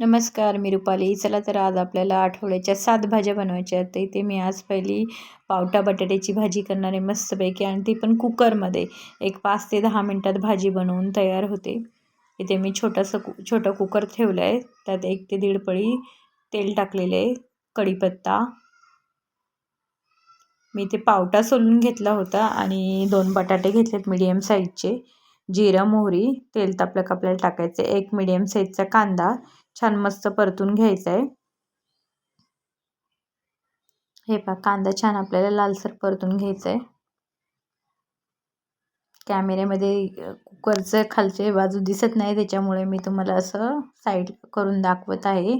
नमस्कार मी रुपाली. चला तर आज आपल्याला आठवड्याच्या सात भाज्या बनवायच्या आहेत. तर इथे मी आज पहिली पावटा बटाट्याची भाजी करणार आहे मस्तपैकी आणि ती पण कुकरमध्ये. एक पाच ते दहा मिनटात भाजी बनवून तयार होते. इथे मी छोटंसं कु छोटं कुकर ठेवलं आहे. त्यात एक ते दीड पळी तेल टाकलेले आहे. कढीपत्ता. मी ते पावटा सोलून घेतला होता आणि दोन बटाटे घेतलेत मीडियम साईजचे जिरं मोहरी तेल तापलं का आपल्याला टाकायचं एक मीडियम साईजचा कांदा छान मस्त परतून घ्यायचं आहे हे पहा कांदा छान आपल्याला लालसर परतून घ्यायचा आहे कॅमेऱ्यामध्ये कुकरचं खालचे बाजू दिसत नाही त्याच्यामुळे मी तुम्हाला असं साईड करून दाखवत आहे.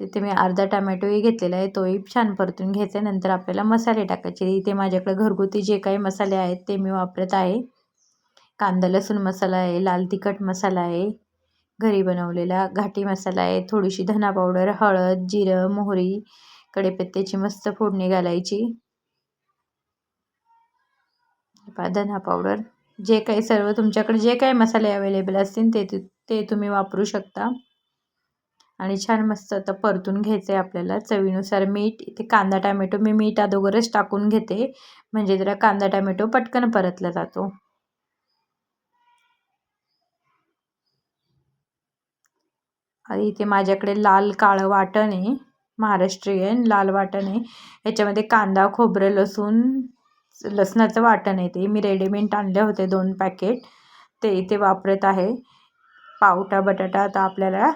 तिथे मी अर्धा टमॅटोही घेतलेला आहे तोही छान परतून घ्यायचा आहे नंतर आपल्याला मसाले टाकायचे इथे माझ्याकडे घरगुती जे काही मसाले आहेत ते मी वापरत आहे. कांदा लसूण मसाला आहे लाल तिखट मसाला आहे. घरी बनवलेला घाटी मसाला आहे. थोडीशी धना पावडर हळद जिरं मोहरी कढीपत्त्याची मस्त फोडणी घालायची. धना पावडर. जे काही सर्व तुमच्याकडे जे काही मसाले अवेलेबल असतील ते ते तुम्ही वापरू शकता. आणि छान मस्त आता परतून घ्यायचं आहे आपल्याला चवीनुसार मीठ. इथे कांदा टॅमॅटो मी मीठ अगोदरच टाकून घेते. म्हणजे जरा कांदा टॅमॅटो पटकन परतला जातो. इथे माझ्याकडे लाल काळं वाटण आहे महाराष्ट्रीयन लाल वाटण आहे. याच्यामध्ये कांदा खोबरं लसूण लसणाचं वाटण आहे ते. मी रेडीमेड आणले होते दोन पॅकेट. ते इथे वापरत आहे. पावटा बटाटा आता आपल्याला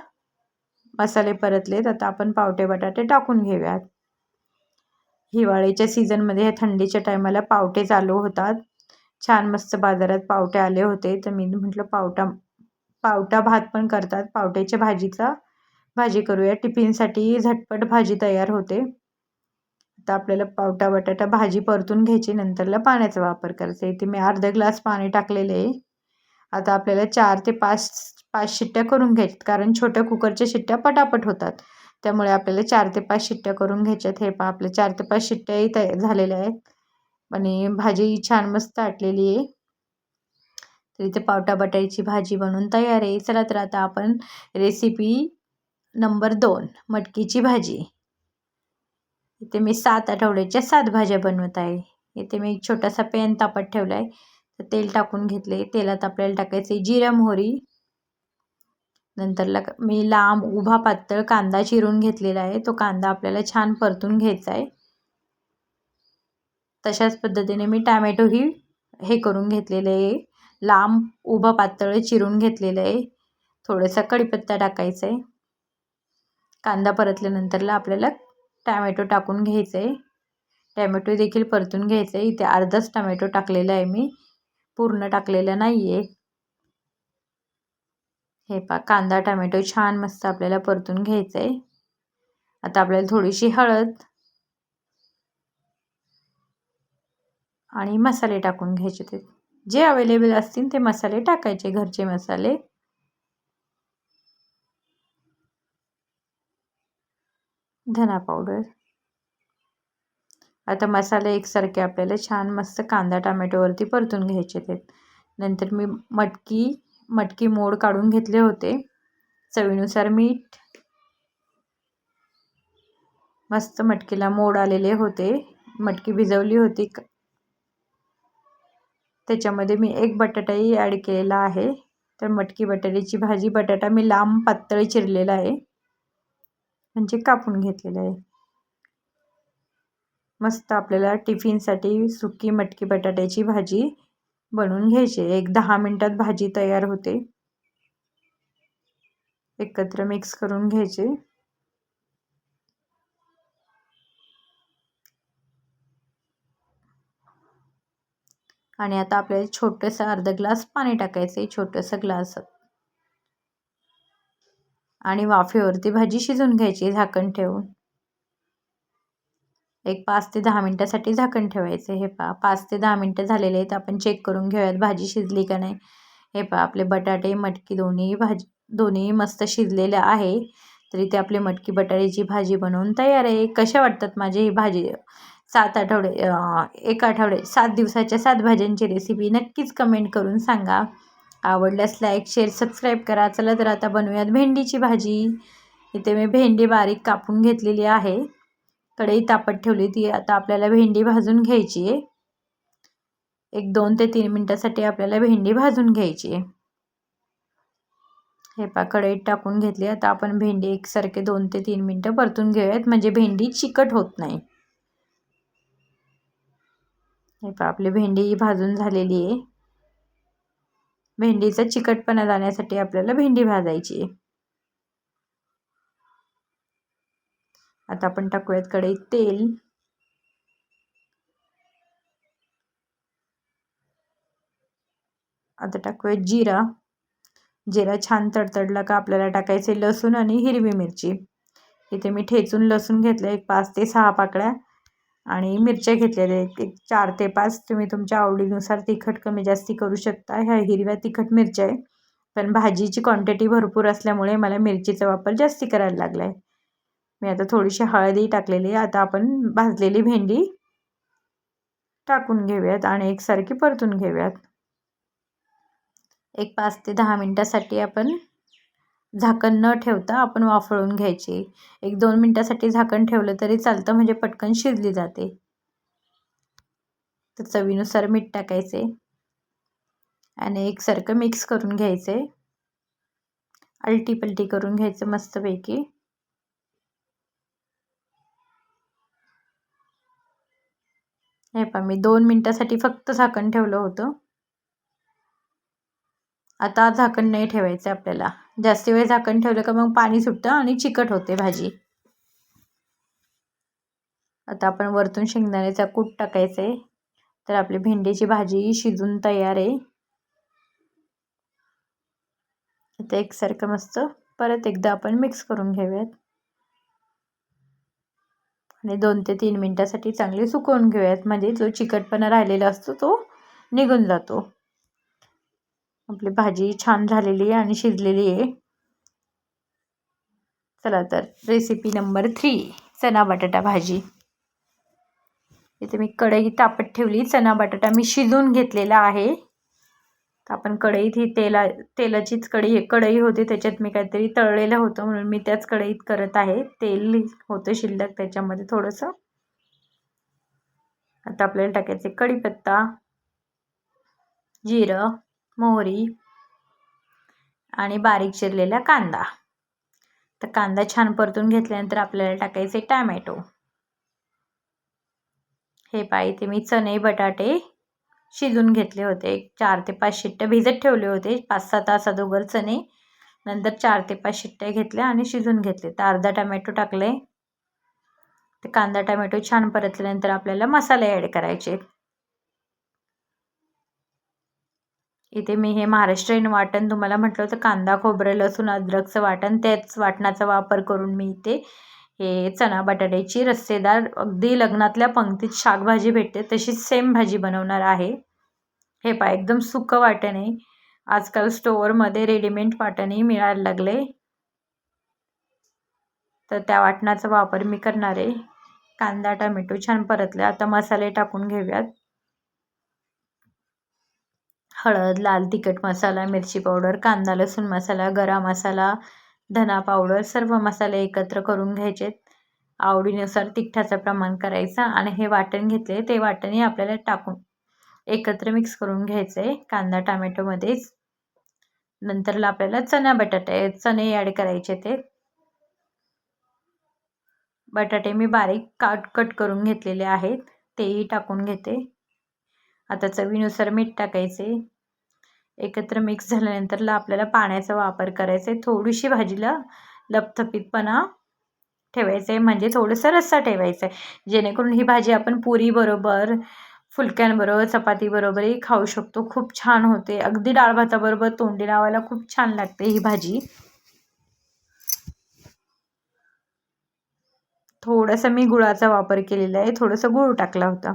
मसाले परतलेत. आता आपण पावटे बटाटे टाकून घेऊयात. हिवाळ्याच्या सीझनमध्ये ह्या थंडीच्या टायमाला पावटे चालू होतात. छान मस्त बाजारात पावटे आले होते. तर मी म्हटलं पावटा पावटा भात पण करतात. पावट्याच्या भाजीचा भाजी करूया. टिफिनसाठी झटपट भाजी तयार होते. आता आपल्याला पावटा बटाटा भाजी परतून घ्यायची. नंतरला पाण्याचा वापर करायचा. इथे मी अर्धा ग्लास पाणी टाकलेले आहे. आता आपल्याला चार ते पाच पाच शिट्ट्या करून घ्यायच्यात. कारण छोट्या कुकरच्या शिट्ट्या पटापट होतात. त्यामुळे आपल्याला चार ते पाच शिट्ट्या करून घ्यायच्यात. हे पा आपल्या चार ते पाच शिट्ट्याही तयार झालेल्या आहेत. आणि भाजी छान मस्त आटलेली आहे. तर इथे पावटा बटाट्याची भाजी बनवून तयार आहे. चला तर आता आपण रेसिपी नंबर दोन मटकीची भाजी. इथे मी सात आठवड्याच्या सात भाज्या बनवत आहे. इथे मी एक छोटासा पॅन तापत ठेवला आहे तर तेल टाकून घेतले तेलात आपल्याला टाकायचे जिरा मोहरी. नंतरला मी लांब उभा पातळ कांदा चिरून घेतलेला आहे. तो कांदा आपल्याला छान परतून घ्यायचा आहे तशाच पद्धतीने मी टॅमॅटोही हे करून घेतलेले आहे. लांब उभं पातळ चिरून घेतलेलं आहे. थोडंसं कढीपत्ता टाकायचा आहे. कांदा परतल्यानंतरला आपल्याला टॅमॅटो टाकून घ्यायचं आहे. टॅमॅटो देखील परतून घ्यायचं आहे. इथे अर्धाच टमॅटो टाकलेला आहे मी. पूर्ण टाकलेला नाही आहे हे पा कांदा टमॅटो छान मस्त आपल्याला परतून घ्यायचं आहे. आता आपल्याला थोडीशी हळद आणि मसाले टाकून घ्यायचे ते जे अवेलेबल असतील ते मसाले टाकायचे घरचे मसाले. धना पावडर आता मसाले एकसारखे आपल्याला छान मस्त कांदा टमॅटोवरती परतून घ्यायचे ते. नंतर मी मटकी मटकी मोड काढून घेतले होते. चवीनुसार मीठ. मस्त मटकीला मोड आलेले होते. मटकी भिजवली होती. त्याच्यामध्ये मी एक बटाटाही ॲड केलेला आहे. तर मटकी बटाट्याची भाजी बटाटा मी लांब पातळ चिरलेला आहे. म्हणजे कापून घेतलेला आहे. मस्त आपल्याला टिफिनसाठी सुकी मटकी बटाट्याची भाजी बनवून घ्यायची एक दहा मिनटात भाजी तयार होते. एकत्र मिक्स करून घ्यायचे. आणि आता आपल्याला छोटंसं अर्धा ग्लास पाणी टाकायचं आहे छोटंसं ग्लास. आणि वाफेवरती भाजी शिजवून घ्यायची झाकण ठेवून. एक पाच ते दहा मिनटासाठी झाकण ठेवायचं हे पा पाच ते दहा मिनटं झालेले आहेत. आपण चेक करून घेऊयात भाजी शिजली का नाही. हे पा आपले बटाटे मटकी दोन्ही भाजी दोन्ही मस्त शिजलेले आहे. तरी ते आपली मटकी बटाट्याची भाजी बनवून तयार आहे. कशा वाटतात माझी ही भाजी? सात आठवडे एक आठवडे सात दिवसाच्या सात भाज्यांची रेसिपी नक्कीच कमेंट करून सांगा. आवडल्यास लाईक शेअर सबस्क्राईब करा. चला तर आता बनवूयात भेंडीची भाजी. इथे मी भेंडी बारीक कापून घेतलेली आहे. कढई तापत ठेवली ती आता आपल्याला भेंडी भाजून घ्यायची आहे. एक दोन ते तीन मिनटासाठी आपल्याला भेंडी भाजून घ्यायची आहे. हे पा कढईत टाकून घेतली. आता आपण भेंडी एकसारखे दोन ते तीन मिनटं परतून घेऊयात. म्हणजे भेंडी चिकट होत नाही. हे पा आपली भेंडी भाजून झालेली आहे. भेंडीचा चिकटपणा जाण्यासाठी आपल्याला भेंडी भाजायची आहे. आता आपण टाकूयात कढईत तेल. आता टाकूयात जिरा. जिरा छान तडतडला का आपल्याला टाकायचे लसूण आणि हिरवी मिरची. इथे मी ठेचून लसूण घेतलं एक पाच ते सहा पाकळ्या. आणि मिरच्या घेतलेल्या एक चार ते पाच तुम्ही तुमच्या आवडीनुसार तिखट कमी जास्ती करू शकता. ह्या हिरव्या तिखट मिरच्या आहे पण भाजीची क्वांटिटी भरपूर असल्यामुळे मला मिरचीचा वापर जास्ती करायला लागला आहे मी आता थोडीशी हळदी टाकलेली आहे. आता आपण भाजलेली भेंडी टाकून घेऊयात आणि एकसारखी परतून घेऊयात. एक पाच ते दहा मिनटासाठी आपण झाकण न ठेवता आपण वाफळून घ्यायची. एक दोन मिनटासाठी झाकण ठेवलं तरी चालतं म्हणजे पटकन शिजली जाते. तर चवीनुसार मीठ टाकायचे. आणि एकसारखं मिक्स करून घ्यायचे. अलटी पलटी करून घ्यायचं मस्तपैकी. हे पहा मी दोन मिनटासाठी फक्त झाकण ठेवलं होतं. आता झाकण नाही ठेवायचं आपल्याला. जास्त वेळ झाकण ठेवलं का मग पाणी सुटतं आणि चिकट होते भाजी. आता आपण वरतून शेंगदाण्याचा कूट टाकायचं आहे तर आपली भेंडीची भाजी शिजून तयार आहे. आता एकसारखं मस्त परत एकदा आपण मिक्स करून घेऊयात. आणि दोन ते तीन मिनटासाठी चांगले सुकवून घेऊयात. म्हणजे जो चिकटपणा राहिलेला असतो तो निघून जातो. आपली भाजी छान झालेली आहे आणि शिजलेली आहे. चला तर रेसिपी नंबर थ्री चना बटाटा भाजी. इथे मी कढई तापत ठेवली. चना बटाटा मी शिजून घेतलेला आहे. तर आपण कढईत ही तेला तेलाचीच कढई कढई होती त्याच्यात मी काहीतरी तळलेलं होतं म्हणून मी त्याच कढईत करत आहे. तेल होतं शिल्लक त्याच्यामध्ये थोडंसं. आता आपल्याला टाकायचं कढीपत्ता जिरं मोहरी आणि बारीक चिरलेला कांदा. तर कांदा छान परतून घेतल्यानंतर आपल्याला टाकायचे टॅमॅटो. हे पाय इथे मी चणे बटाटे शिजून घेतले होते. एक चार ते पाच शिट्ट्या भिजत ठेवले होते. पाच सहा तास अगोदर चणे. नंतर चार ते पाच शिट्ट्या घेतल्या आणि शिजून घेतले. तर अर्धा टमॅटो टाकले. ते कांदा टमॅटो छान परतल्यानंतर आपल्याला मसाले ॲड करायचे इथे मी हे महाराष्ट्रीयन वाटण तुम्हाला म्हटलं होतं कांदा खोबरं लसूण अद्रकचं वाटण त्याच वाटणाचा वापर करून मी इथे हे चणा बटाट्याची रस्सेदार अगदी लग्नातल्या पंक्तीत शाकभाजी भेटते तशीच सेम भाजी बनवणार आहे. हे पा एकदम सुकं वाटण आहे. आजकाल स्टोअरमध्ये रेडीमेड वाटणही मिळायला लागले. तर त्या वाटणाचा वापर मी करणार आहे. कांदा टमॅटो छान परतले. आता मसाले टाकून घेऊयात. हळद लाल तिखट मसाला मिरची पावडर कांदा लसूण मसाला गरम मसाला धना पावडर सर्व मसाले एकत्र करून घ्यायचेत आवडीनुसार तिखटाचं प्रमाण करायचं आणि हे वाटण घेतले ते वाटणही आपल्याला टाकून एकत्र मिक्स करून घ्यायचं. आहे कांदा टमॅटोमध्येच नंतरला आपल्याला चना बटाटे चणे ॲड करायचे ते. बटाटे मी बारीक काट कट करून घेतलेले आहेत तेही टाकून घेते. आता चवीनुसार मीठ टाकायचे. एकत्र मिक्स झाल्यानंतरला आपल्याला पाण्याचा वापर करायचा आहे थोडीशी भाजीला लपथपीतपणा ठेवायचं आहे म्हणजे थोडंसं रस्सा ठेवायचा आहे जेणेकरून ही भाजी आपण पुरीबरोबर फुलक्यांबरोबर चपातीबरोबरही खाऊ शकतो. खूप छान होते. अगदी डाळ भाताबरोबर तोंडी लावायला खूप छान लागते ही भाजी. थोडंसं मी गुळाचा वापर केलेला आहे. थोडंसं गुळ टाकला होता.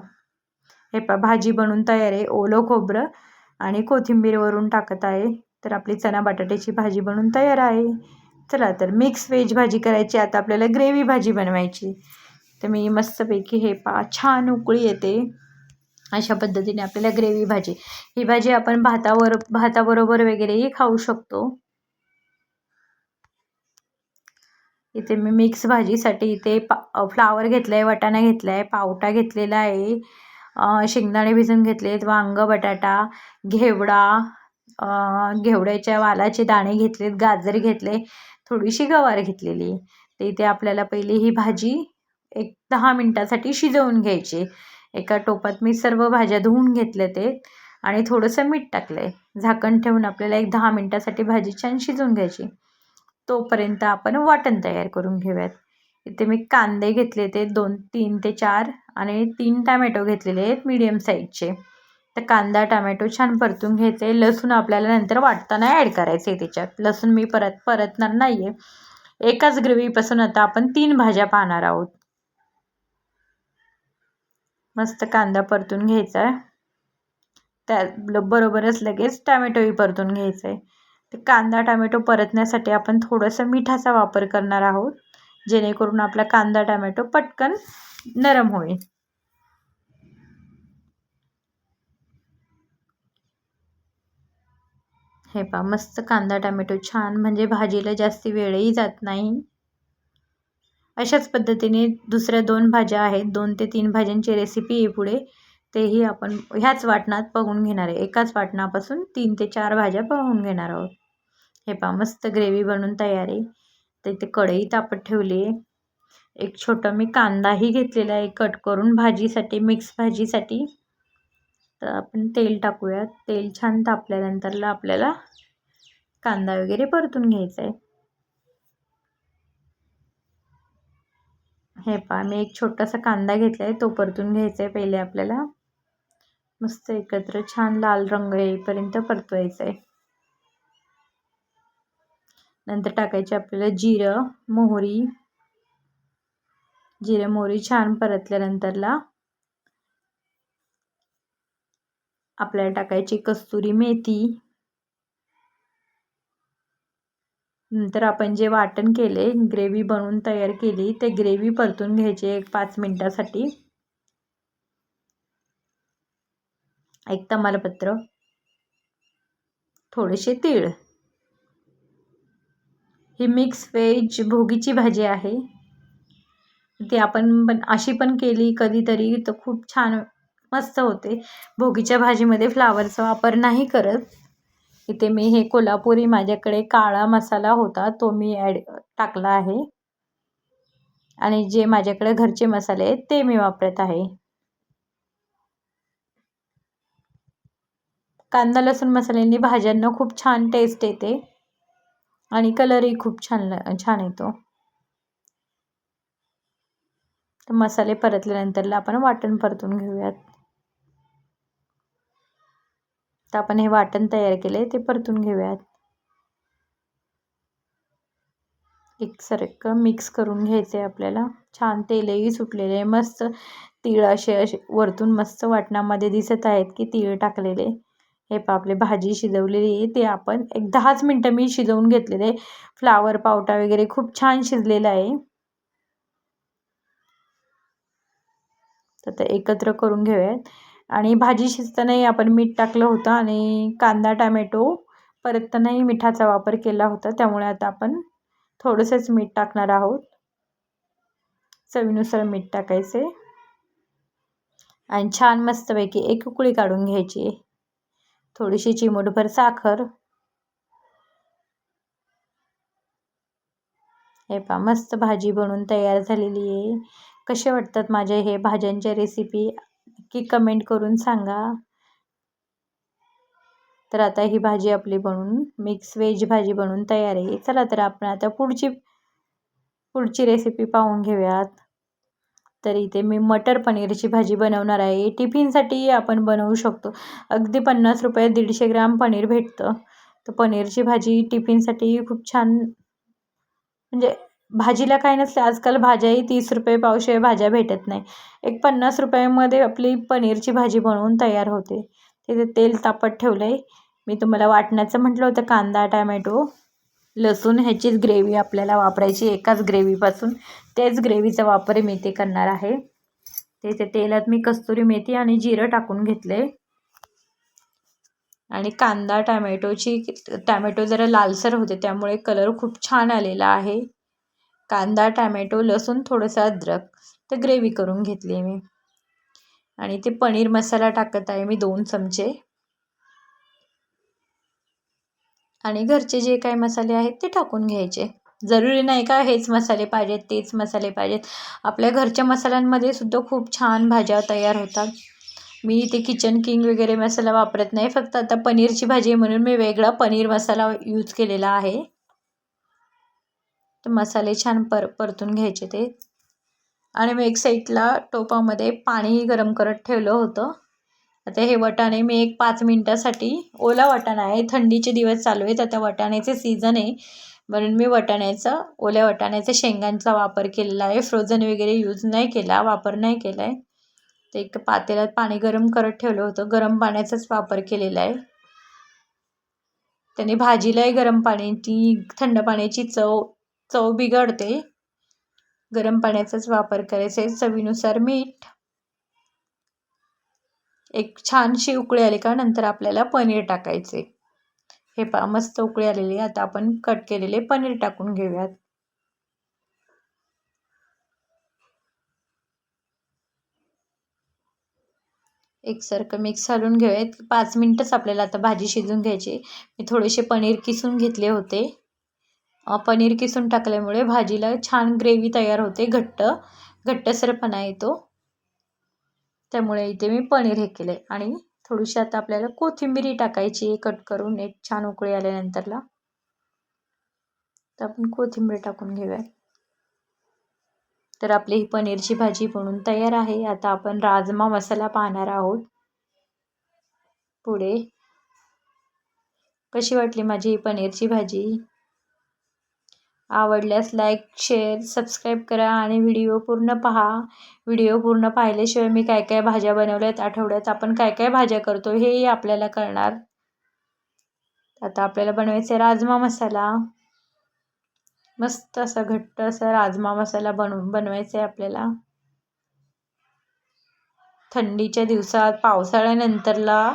हे पा भाजी बनवून तयार आहे. ओलं खोबरं आणि कोथिंबीर वरून टाकत आहे. तर आपली चना बटाट्याची भाजी बनवून तयार आहे. चला तर मिक्स व्हेज भाजी करायची. आता आपल्याला ग्रेव्ही भाजी बनवायची. तर मी मस्तपैकी हे पा छान उकळी येते. अशा पद्धतीने आपल्याला ग्रेव्ही भाजी. ही भाजी आपण भातावर भाताबरोबर वगैरेही खाऊ शकतो. इथे मी मिक्स भाजीसाठी इथे पा फ्लावर घेतलं आहे वाटाणा घेतला आहे पावटा घेतलेला आहे. शेंगदाणे भिजून घेतले आहेत वांग बटाटा घेवडा घेवड्याच्या वालाचे दाणे घेतलेत गाजर घेतले थोडीशी गवार घेतलेली. तर इथे आपल्याला पहिली ही भाजी एक दहा मिनटासाठी शिजवून घ्यायची. एका टोपात मी सर्व भाज्या धुवून घेतल्या ते आणि थोडंसं मीठ टाकलं आहे झाकण ठेवून आपल्याला एक दहा मिनटासाठी भाजी छान शिजवून घ्यायची. तोपर्यंत आपण वाटण तयार करून घेऊयात. इथे मी कांदे घेतले ते दोन तीन ते चार आणि तीन टॅमॅटो घेतलेले आहेत मीडियम साईजचे तर कांदा टॅमॅटो छान परतून घ्यायचे. लसूण आपल्याला नंतर वाटताना ॲड करायचं आहे त्याच्यात. लसूण मी परत परतणार नाही आहे एकाच ग्रेव्हीपासून आता आपण तीन भाज्या पाहणार आहोत. मस्त कांदा परतून घ्यायचा. आहे त्या बरोबरच लगेच टॅमॅटोही परतून घ्यायचं. आहे ते कांदा टॅमॅटो परतण्यासाठी आपण थोडंसं मिठाचा वापर करणार आहोत. जेणेकरून आपला कांदा टॅमॅटो पटकन नरम होईल. हे पा मस्त कांदा टोमॅटो छान म्हणजे भाजीला जास्ती वेळही जात नाही. अशाच पद्धतीने दुसऱ्या दोन भाज्या आहेत दोन ते तीन भाज्यांची रेसिपी आहे पुढे. तेही आपण ह्याच वाटणात बघून घेणार आहे. एकाच वाटणापासून तीन ते चार भाज्या पाहून घेणार आहोत. हे पा मस्त ग्रेव्ही बनवून तयार आहे. तर इथे कढई तापत ठेवली आहे. एक छोटा मी कांदाही घेतलेला आहे कट करून भाजीसाठी मिक्स भाजीसाठी. तर आपण तेल टाकूयात. तेल छान तापल्यानंतरला आपल्याला कांदा वगैरे परतून घ्यायचा आहे. हे पहा मी एक छोटासा कांदा घेतला आहे तो परतून घ्यायचा आहे पहिले आपल्याला. मस्त एकत्र छान लाल रंग येईपर्यंत परतवायचा आहे. नंतर टाकायचे आपल्याला जिरं मोहरी जिरे मोहरी छान परतल्यानंतरला आपल्याला टाकायची कस्तुरी मेथी. नंतर आपण जे वाटण केले ग्रेव्ही बनवून तयार केली ते ग्रेव्ही परतून घ्यायची एक पाच मिनटासाठी. एक तमालपत्र थोडेसे तीळ. ही मिक्स व्हेज भोगीची भाजी आहे. ती आपण पण अशी पण केली कधीतरी तर खूप छान मस्त होते. भोगीच्या भाजीमध्ये फ्लावरचा वापर नाही करत. इथे मी हे कोल्हापुरी माझ्याकडे काळा मसाला होता तो मी ॲड टाकला आहे. आणि जे माझ्याकडे घरचे मसाले आहेत ते मी वापरत आहे. कांदा लसूण मसाल्यांनी भाज्यांना खूप छान टेस्ट येते. आणि कलरही खूप छान छान येतो. तर मसाले परतल्यानंतरला आपण वाटण परतून घेऊयात. तर आपण हे वाटण तयार केले ते परतून घेऊयात. एकसारखं मिक्स करून घ्यायचं आहे आपल्याला. छान तेलही सुटलेले आहे. मस्त तीळ असे असे वरतून मस्त वाटणामध्ये दिसत आहेत की तीळ टाकलेले. हे पा आपले भाजी शिजवलेली आहे. ते आपण एक दहाच मिनटं मी शिजवून घेतलेले फ्लावर पावटा वगैरे खूप छान शिजलेला आहे. तर ते एकत्र करून घेऊयात. आणि भाजी शिजतानाही आपण मीठ टाकलं होतं आणि कांदा टॅमॅटो परततानाही मिठाचा वापर केला होता. त्यामुळे आता आपण थोडंसंच मीठ टाकणार आहोत. चवीनुसार मीठ टाकायचे. आणि छान मस्तपैकी एक उकळी काढून घ्यायची. थोडीशी चिमूटभर साखर. हे पा मस्त भाजी बनवून तयार झालेली आहे. कसे वाटतात माझ्या हे भाज्यांच्या रेसिपी की कमेंट करून सांगा. तर आता ही भाजी आपली बनवून मिक्स व्हेज भाजी बनवून तयार आहे. चला तर आपण आता पुढची पुढची रेसिपी पाहून घेऊयात. तर इथे मी मटर पनीरची भाजी बनवणार आहे. टिफिनसाठी आपण बनवू शकतो. अगदी पन्नास रुपये दीडशे ग्राम पनीर भेटतं. तर पनीरची भाजी टिफिनसाठी खूप छान म्हणजे भाजीला काय नसते आजकाल भाज्याही तीस रुपये पावशे भाज्या भेटत नाही. एक पन्नास रुपयामध्ये आपली पनीरची भाजी बनवून तयार होते. तिथे तेल तापत ठेवलं आहे मी तुम्हाला वाटण्याचं म्हटलं होतं कांदा टॅमॅटो लसूण ह्याचीच ग्रेव्ही आपल्याला वापरायची एकाच ग्रेव्हीपासून तेच ग्रेव्हीचा वापर मी ते करणार आहे. ते तेलात मी कस्तुरी मेथी आणि जिरं टाकून घेतले आणि कांदा टॅमॅटोची टॅमॅटो जरा लालसर होते त्यामुळे कलर खूप छान आलेला आहे. कांदा टॅमॅटो लसूण थोडंसं अद्रक तर ग्रेव्ही करून घेतली आहे मी. आणि ते पनीर मसाला टाकत आहे मी दोन चमचे. आणि घरचे जे काही मसाले आहेत ते टाकून घ्यायचे. जरुरी नाही का हेच मसाले पाहिजेत तेच मसाले पाहिजेत. आपल्या घरच्या मसाल्यांमध्ये सुद्धा खूप छान भाज्या तयार होतात. मी इथे किचन किंग वगैरे मसाला वापरत नाही फक्त आता पनीरची भाजी म्हणून मी वेगळा पनीर मसाला यूज केलेला आहे. ते मसाले छान पर परतून घ्यायचे ते. आणि मी एक साईडला टोपामध्ये पाणी गरम करत ठेवलं होतं. आता हे वटाणे मी एक पाच मिनटासाठी ओला वटाणा आहे थंडीचे दिवस चालू आहेत आता वटाण्याचे सीझन आहे. म्हणून मी वटाण्याचा ओल्या वटाण्याच्या शेंगांचा वापर केलेला आहे. फ्रोझन वगैरे यूज नाही केला वापर नाही केला आहे. ते एक पातेल्यात पाणी गरम करत ठेवलं होतं. गरम पाण्याचाच वापर केलेला आहे. त्याने भाजीलाही गरम पाण्याची थंड पाण्याची चव चव बिघडते. गरम पाण्याचाच वापर करायचा आहे. चवीनुसार मीठ. एक छानशी उकळी आली का नंतर आपल्याला पनीर टाकायचे. हे पा मस्त उकळी आलेली आता आपण कट केलेले पनीर टाकून घेऊयात. एकसारखं मिक्स घालून घेऊयात. पाच मिनटंच आपल्याला आता भाजी शिजून घ्यायची मी थोडेसे पनीर किसून घेतले होते. पनीर किसून टाकल्यामुळे भाजीला छान ग्रेव्ही तयार होते घट्ट घट्टसरपणा येतो. त्यामुळे इथे मी पनीर हे केले. आणि थोडीशी आता आपल्याला कोथिंबिरी टाकायची कट करून एक छान उकळी आल्यानंतरला. तर आपण कोथिंबीर टाकून घेऊया. तर आपली ही पनीरची भाजी बनून तयार आहे. आता आपण राजमा मसाला पाहणार आहोत. पुढे. कशी वाटली माझी ही पनीरची भाजी? आवडल्यास लाईक शेअर सबस्क्राईब करा आणि व्हिडिओ पूर्ण पहा. व्हिडिओ पूर्ण पाहिल्याशिवाय मी काय काय भाज्या बनवल्यात आठवड्यात आपण काय काय भाज्या करतो हेही आपल्याला कळणार. आता आपल्याला बनवायचं आहे राजमा मसाला. मस्त असा घट्ट असा राजमा मसाला बनव बनवायचा आहे आपल्याला. थंडीच्या दिवसात पावसाळ्यानंतरला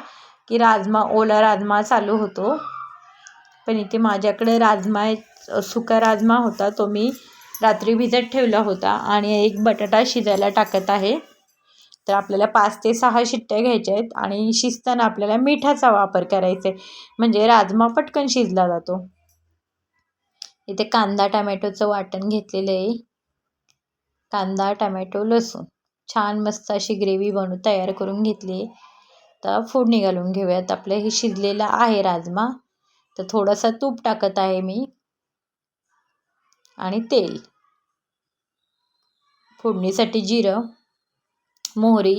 की राजमा ओला राजमा चालू होतो. पण इथे माझ्याकडे राजमा सुका राजमा होता तो मी रात्री भिजत ठेवला होता आणि एक बटाटा शिजायला टाकत आहे. तर आपल्याला पाच ते सहा शिट्ट्या घ्यायच्या आहेत आणि शिजताना आपल्याला मिठाचा वापर करायचा आहे. म्हणजे राजमा पटकन शिजला जातो. इथे कांदा टमॅटोचं वाटण घेतलेलं आहे. कांदा टमॅटो लसूण. छान मस्त अशी ग्रेव्ही बनवून तयार करून घेतली तर फोडणी घालून घेऊयात. आपलं हे शिजलेलं आहे राजमा. तर थोडंसं तूप टाकत आहे मी. आणि तेल. फोडणीसाठी जिरं मोहरी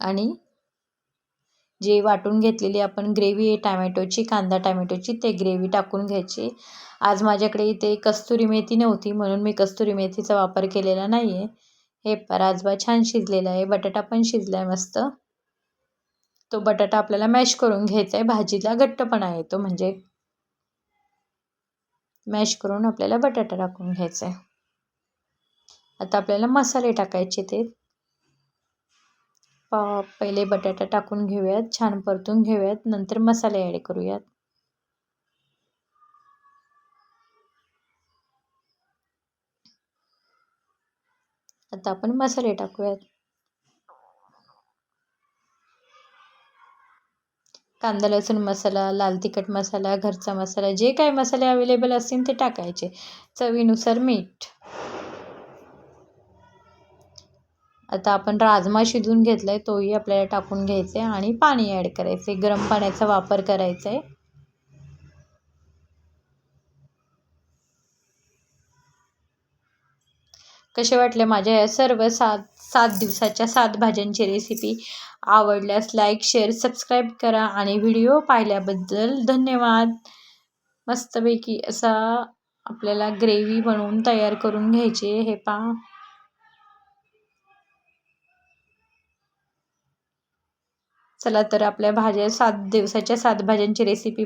आणि जे वाटून घेतलेली आपण ग्रेव्ही आहे टॅमॅटोची कांदा टॅमॅटोची ते ग्रेव्ही टाकून घ्यायची. आज माझ्याकडे इथे कस्तुरी मेथी नव्हती म्हणून मी कस्तुरी मेथीचा वापर केलेला नाही आहे हे राजबा छान शिजलेला आहे बटाटा पण शिजला आहे मस्त. तो बटाटा आपल्याला मॅश करून घ्यायचा आहे भाजीला घट्टपणा येतो म्हणजे मॅश करून आपल्याला बटाटा टाकून घ्यायचा आहे. आता आपल्याला मसाले टाकायचे ते. पहिले बटाटा टाकून घेऊयात छान परतून घेऊयात नंतर मसाले ॲड करूयात. आता आपण मसाले टाकूयात. कांदा लसूण मसाला लाल तिखट मसाला घरचा मसाला जे काही मसाले अवेलेबल असतील ते टाकायचे. चवीनुसार मीठ. आता आपण राजमा शिजून घेतला आहे तोही आपल्याला टाकून घ्यायचा आहे आणि पाणी ॲड करायचं आहे गरम पाण्याचा वापर करायचा आहे कसे वाटले माझ्या या सर्व सात सात दिवसाच्या सात भाज्यांची रेसिपी आवडल्यास लाईक शेअर सबस्क्राईब करा आणि व्हिडिओ पाहिल्याबद्दल धन्यवाद. मस्तपैकी असा आपल्याला ग्रेव्ही बनवून तयार करून घ्यायची हे पा चला तर आपल्या भाज्या सात दिवसाच्या सात भाज्यांची रेसिपी